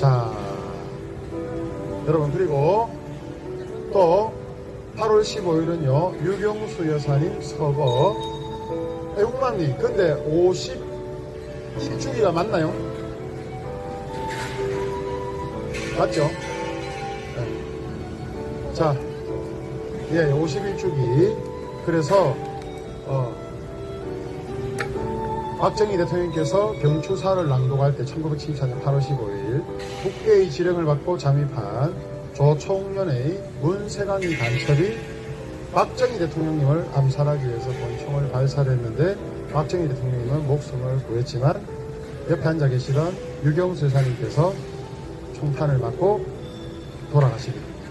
자, 여러분 그리고 또 8월 15일은요 유경수 여사님 서거 애국만리 근데 50입주기가 맞나요? 맞죠? 네. 자, 예, 50일주기 그래서 박정희 대통령께서 경추사를 낭독할 때 1974년 8월 15일 국회의 지령을 받고 잠입한 조총련의 문세관이 간첩이 박정희 대통령님을 암살하기 위해서 권총을 발사했는데 박정희 대통령님은 목숨을 구했지만 옆에 앉아 계시던 유경수 여사님께서 총탄을 맞고 돌아가시게 됩니다.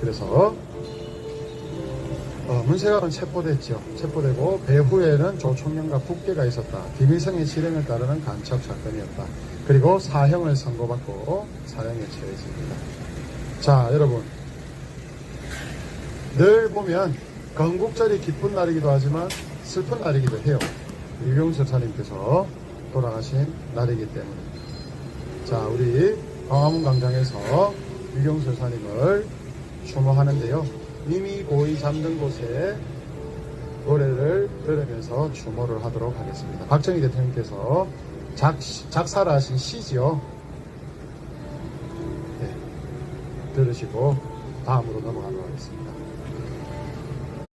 그래서 어, 문세관은 체포됐죠. 체포되고 배후에는 조총련과 국계가 있었다. 김일성의 실행을 따르는 간첩 사건이었다. 그리고 사형을 선고받고 사형에 처해집니다. 자, 여러분. 늘 보면 건국절이 기쁜 날이기도 하지만 슬픈 날이기도 해요. 유경수 사님께서 돌아가신 날이기 때문에. 자, 우리 광화문 광장에서 유경수 사님을 추모하는데요. 이미 고이 잠든 곳에 노래를 들으면서 추모를 하도록 하겠습니다. 박정희 대통령께서 작, 작사를 하신 시지요. 네, 들으시고 다음으로 넘어가도록 하겠습니다.